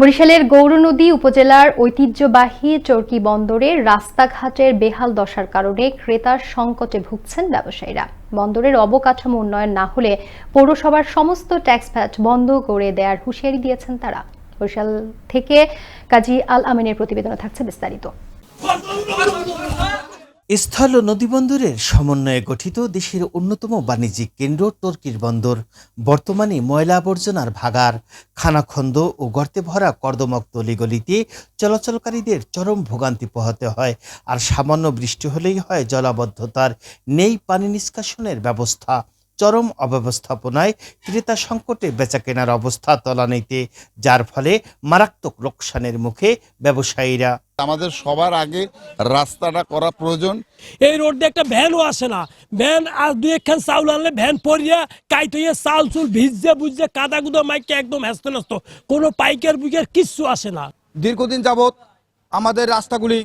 বরিশালের গৌরনদী উপজেলার ঐতিহ্যবাহী চরকি বন্দরে রাস্তাঘাটের বেহাল দশার কারণে ক্রেতার সংকটে ভুগছেন ব্যবসায়ীরা। বন্দরের অবকাঠামো উন্নয়ন না হলে পৌরসভার সমস্ত ট্যাক্স ফ্যাট বন্ধ করে দেওয়ার হুঁশিয়ারি দিয়েছেন তারা। বরিশাল থেকে কাজী আল আমিনের প্রতিবেদনে থাকছে বিস্তারিত। স্থল নদীবন্দরের সমন্বয়ে গঠিত দেশের অন্যতম বাণিজ্যিক কেন্দ্র টর্কির বন্দর। বর্তমানে ময়লা আবর্জনার ভাগার, খানাখন্দ ও গর্তে ভরা কর্দমক্ত অলিগলিতে চলাচলকারীদের চরম ভোগান্তি পোহাতে হয় আর সামান্য বৃষ্টি হলেই হয় জলাবদ্ধতার নেই পানি নিষ্কাশনের ব্যবস্থা। চরম অব্যবস্থাপনায় ক্রেতা সংকটে বেচা কেনার অবস্থা তলানিতে যার ফলে মারাত্মক লোকসানের মুখে ব্যবসায়ীরা। আমাদের সবার আগে রাস্তাটা করা প্রয়োজন। এই রোড দিয়ে একটা ভ্যানও আসে না। ভ্যান আর দুই একখান চাউল আনলে ভ্যান পরিয়া কাইত হইয়া চাউল চুল ভিজে বুঝছে কাদা গুদা মাইকে একদম ব্যস্ত নস্ত কোনো পাইকার বুইকার কিচ্ছু আসে না। দীর্ঘদিন যাবৎ আমাদের রাস্তাগুলি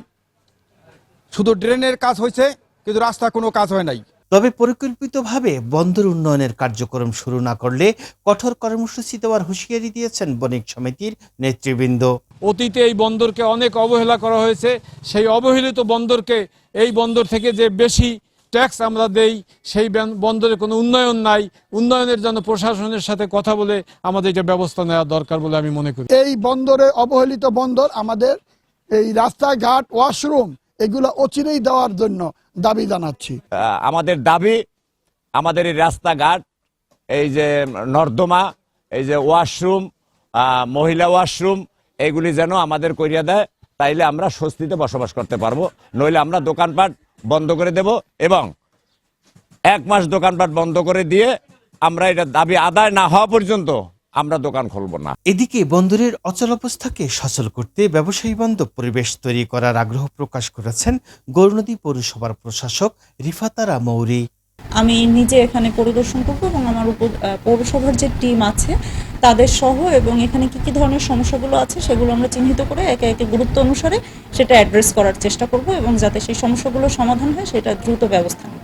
শুধু ড্রেনের কাজ হয়েছে কিন্তু রাস্তা কোনো কাজ হয় নাই। তবে পরিকল্পিতভাবে বন্দর উন্নয়নের কার্যক্রম শুরু না করলে কঠোর কর্মসূচি দেওয়ার হুঁশিয়ারি দিয়েছেন বণিক সমিতির নেতৃবৃন্দ। অতীতে এই বন্দরকে অনেক অবহেলা করা হয়েছে। সেই অবহেলিত বন্দরকে এই বন্দর থেকে যে বেশি ট্যাক্স আমরা দেই সেই ব্যান- বন্দরে কোনো উন্নয়ন নাই। উন্নয়নের জন্য প্রশাসনের সাথে কথা বলে আমাদের এটা ব্যবস্থা নেওয়া দরকার বলে আমি মনে করি। এই বন্দরে অবহেলিত বন্দর আমাদের এই রাস্তাঘাট ওয়াশরুম এগুলো অচিরেই দেওয়ার জন্য দাবি জানাচ্ছি। আমাদের দাবি, আমাদের এই রাস্তাঘাট, এই যে নর্দমা, এই যে ওয়াশরুম মহিলা ওয়াশরুম, এগুলি যেন আমাদের করিয়া দেয়, তাইলে আমরা স্বস্তিতে বসবাস করতে পারব। নইলে আমরা দোকানপাট বন্ধ করে দেব এবং এক মাস দোকানপাট বন্ধ করে দিয়ে আমরা এটা দাবি আদায় না হওয়া পর্যন্ত আমরা দোকান খুলবো না। এদিকে বন্দরের অচল অবস্থাকে সচল করতে ব্যবসায়ী বান্ধব পরিবেশ তৈরি করার আগ্রহ প্রকাশ করেছেন গৌরনদী পৌরসভার প্রশাসক রিফাতারা মৌরি। আমি নিজে এখানে পরিদর্শন করব এবং আমার উপ পৌরসভার যে টিম আছে তাদের সহ এবং এখানে কি কি ধরনের সমস্যাগুলো আছে সেগুলো আমরা চিহ্নিত করে একে একে গুরুত্ব অনুসারে সেটা অ্যাড্রেস করার চেষ্টা করব এবং যাতে সেই সমস্যাগুলো সমাধান হয় সেটা দ্রুত ব্যবস্থা নেব।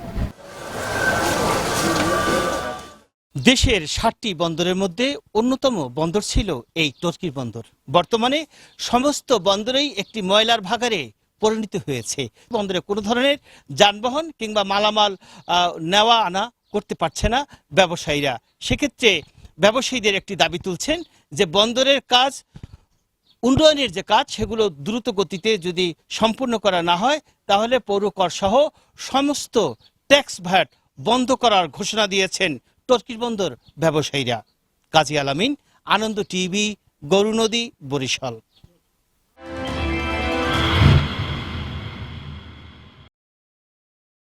দেশের ষাটটি বন্দরের মধ্যে অন্যতম বন্দর ছিল এই টর্কির বন্দর। বর্তমানে সমস্ত বন্দরেই একটি ময়লার ভাগারে পরিণত হয়েছে। বন্দরে কোনো ধরনের যানবাহন কিংবা মালামাল নেওয়া আনা করতে পারছে না ব্যবসায়ীরা। সেক্ষেত্রে ব্যবসায়ীদের একটি দাবি তুলছেন যে বন্দরের কাজ, উন্নয়নের যে কাজ, সেগুলো দ্রুত গতিতে যদি সম্পূর্ণ করা না হয়, তাহলে পৌর কর সহ সমস্ত ট্যাক্স ভ্যাট বন্ধ করার ঘোষণা দিয়েছেন টর্কির বন্দর ব্যবসায়ীরা। কাজী আলামিন আনন্দ টিভি গরু নদী বরিশাল।